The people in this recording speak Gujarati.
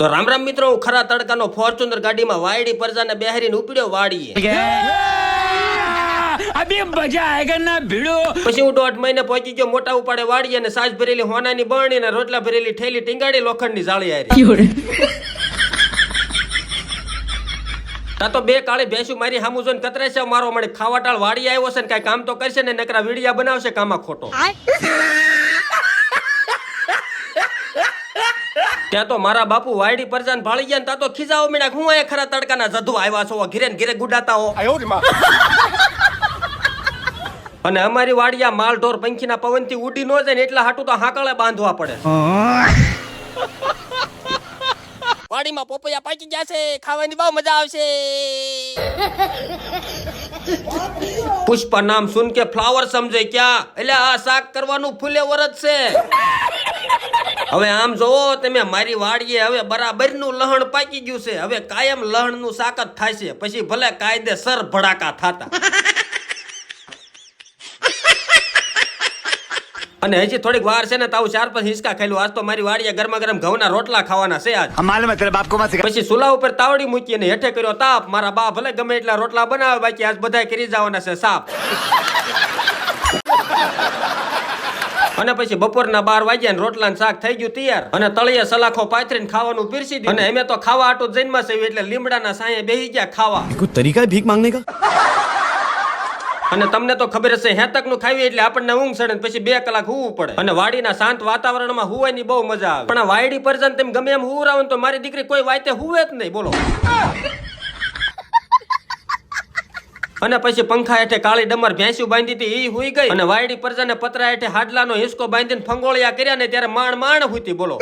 તો રામ રામ મિત્રો ખરા તડકાનો ફોર્ચ્યુનર ગાડીમાં વાયડી પરજાને બેહરીને ઉપડ્યો વાડીએ. પછી હું દોઢ મહિને પહોંચી ગયો મોટા ઉપાડે વાડી અને સાજ ભરેલી હોનાની બરણી અને રોટલા ભરેલી ઠેલી ટીંગાડી લોખંડની જાળી આરી તા તો બે કાળે ભેંસું મારી હામુ જોઈને કતરે છે મારો મને ખાવાટાળ વાડી આવ્યો છે ને કાંઈ કામ તો કરશે ને નકરા વીડિયા બનાવશે કામાં ખોટો. ત્યાં તો મારા બાપુ વાયડી પરજાન ભાળી ગયા ત્યાં તો ખીજાવો મીણા હું અહીંયા ખરા તડકાના જધુ આવ્યા છો ઘીરે ઘીરે ગુડાતા હો અને અમારી વાડિયા માલ ઢોર પંખીના પવનથી ઉડી ન જાય ને એટલા હાટું તો હાકળે બાંધવા પડે. વાડીમાં પોપૈયા પાકી ગયા છે ખાવાની બહુ મજા આવશે. પુષ્પા નામ સુન કે ફ્લાવર સમજે ક્યાં? એટલે આ શાક કરવાનું ફૂલે વરત છે. હવે આમ જોવો તમે મારી વાડીએ હવે બરાબરનું લહણ પાકી ગયું છે. હવે કાયમ લહણનું શાક જ છે. પછી ભલે કાયદે સર ભડાકા થતા. અને હજી થોડીક વાર છે ને તાવ ચાર પાંચ હિંચકા ખાયેલું આજ તો મારી વાડીએ ગરમા ગરમ ઘઉંના રોટલા ખાવાના છે આજ. માલમ તેરા બાપકો માં પછી સુલા ઉપર તાવડી મૂકી અને હેઠે કર્યો તાપ. મારા બા ભલે ગમે એટલા રોટલા બનાવે બાકી આજ બધા કરી જવાના છે સાફ અને પછી બપોરના બાર વાગ્યા ને રોટલા શાક થઈ ગયું તૈયાર. અને તળિયા સલાખો પાથરીને ખાવાનું પીરસી દીધું. અને અમે તો ખાવા આટો જઈને માં એટલે લીમડાના સાયે બેહી ગયા ખાવા. તરીકા ભીખ માંગને કા? અને તમને તો ખબર હશે હેતકનું ખાવી એટલે આપણને ઊંઘ ચડે પછી બે કલાક હોવું પડે. અને વાડીના શાંત વાતાવરણમાં હુવાની બહુ મજા આવે. પણ વાયડી પર જન તેમ ગમે એમ હુવરાવ તો મારી દીકરી કોઈ વાયતે હુવે જ નહીં. બોલો. અને પછી પંખા હેઠે કાળી ડમર ભેંસ્યું બાંધી હતી, ઈ હુઈ ગઈ. અને વાયડી પરજાને પતરા હેઠે હાડલાનો હિસકો બાંધીને ફંગોળિયા કર્યા ને ત્યારે માણ માણ હુતી બોલો.